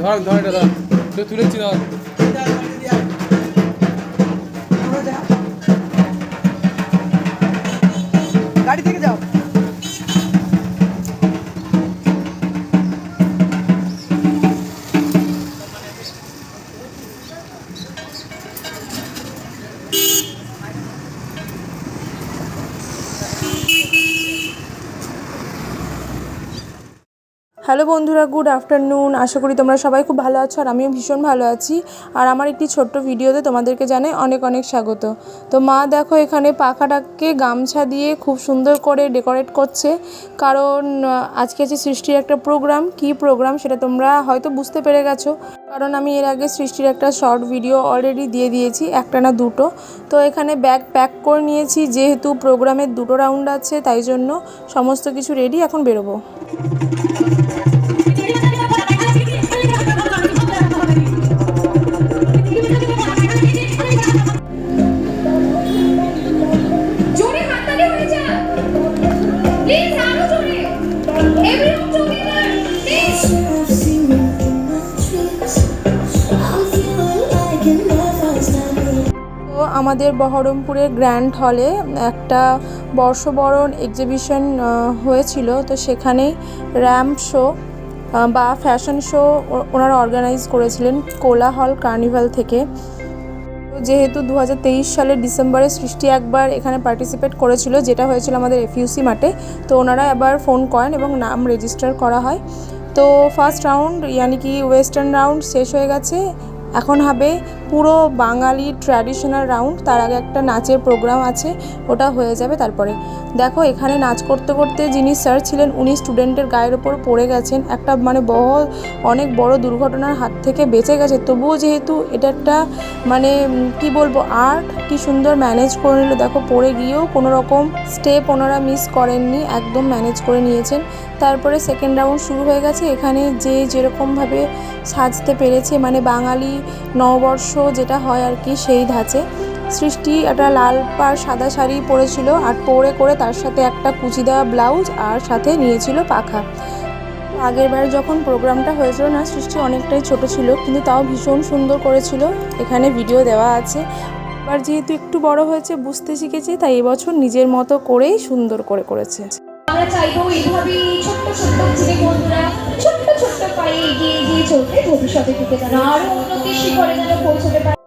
ধর ধর এটা তুলেছি ধর। হ্যালো বন্ধুরা, গুড আফটারনুন। আশা করি তোমরা সবাই খুব ভালো আছো আর আমিও ভীষণ ভালো আছি। আর আমার একটি ছোট্ট ভিডিওতে তোমাদেরকে জানাই অনেক অনেক স্বাগত। তো মা দেখো এখানে পাখাটাকে গামছা দিয়ে খুব সুন্দর করে ডেকোরেট করছে। কারণ আজকে আছে সৃষ্টির একটা প্রোগ্রাম, কি প্রোগ্রাম সেটা তোমরা হয়তো বুঝতে পেরে গেছো। কারণ আমি এর আগে সৃষ্টির একটা শর্ট ভিডিও অলরেডি দিয়ে দিয়েছি, একটা না দুটো। তো এখানে ব্যাগ প্যাক করে নিয়েছি, যেহেতু প্রোগ্রামের দুটো রাউন্ড আছে, তাই জন্য সমস্ত কিছু রেডি এখন বেরোবো। আমাদের বহরমপুরের গ্র্যান্ড হলে একটা বর্ষবরণ এক্সিবিশন হয়েছিল। তো সেখানেই র্যাম্প শো বা ফ্যাশন শো ওনারা অর্গানাইজ করেছিলেন কোলাহল কার্নিভাল থেকে। তো যেহেতু দু হাজার তেইশ সালের ডিসেম্বরে সৃষ্টি একবার এখানে পার্টিসিপেট করেছিল, যেটা হয়েছিল আমাদের এফইউসি মাঠে, তো ওনারা এবার ফোন করেন এবং নাম রেজিস্টার করা হয়। তো ফার্স্ট রাউন্ড ইয়ানি কি ওয়েস্টার্ন রাউন্ড শেষ হয়ে গেছে। এখন হবে পুরো বাঙালি ট্র্যাডিশনাল রাউন্ড তার আগে একটা নাচের প্রোগ্রাম আছে, ওটা হয়ে যাবে তারপরে। দেখো, এখানে নাচ করতে করতে যিনি স্যার ছিলেন, উনি স্টুডেন্টের গায়ের ওপর পড়ে গেছেন। একটা মানে বহ অনেক বড় দুর্ঘটনার হাত থেকে বেঁচে গেছে। তবুও যেহেতু এটা একটা মানে কি বলব আর্ট কি সুন্দর ম্যানেজ করে নিল। দেখো, পড়ে গিয়েও কোনো রকম স্টেপ ওনারা মিস করেননি, একদম ম্যানেজ করে নিয়েছেন। তারপরে সেকেন্ড রাউন্ড শুরু হয়ে গেছে। এখানে যে যেরকমভাবে সাজতে পেরেছে মানে বাঙালি নববর্ষ যেটা হয় আর কি সেই ধাঁচে। সৃষ্টি একটা লাল পাড় সাদা শাড়ি পরেছিল আর পরে করে তার সাথে একটা কুচি দেওয়া ব্লাউজ আর সাথে নিয়েছিল পাখা। আগের বার যখন প্রোগ্রামটা হয়েছিল না, সৃষ্টি অনেকটাই ছোট ছিল, কিন্তু তাও ভীষণ সুন্দর করেছিল। এখানে ভিডিও দেওয়া আছে। এবার যেহেতু একটু বড় হয়েছে, বুঝতে শিখেছে, তাই এবছর নিজের মতো করেই সুন্দর করে করেছে। আমরা চাইব এইভাবেই ছোট্ট ছোট্ট ছেলে বন্ধুরা ছোট্ট ছোট্ট পায়ে এগিয়ে এগিয়ে চলতে ভবিষ্যতে থেকে যেন আরও উন্নতির শিখরে যেন পৌঁছতে পারে।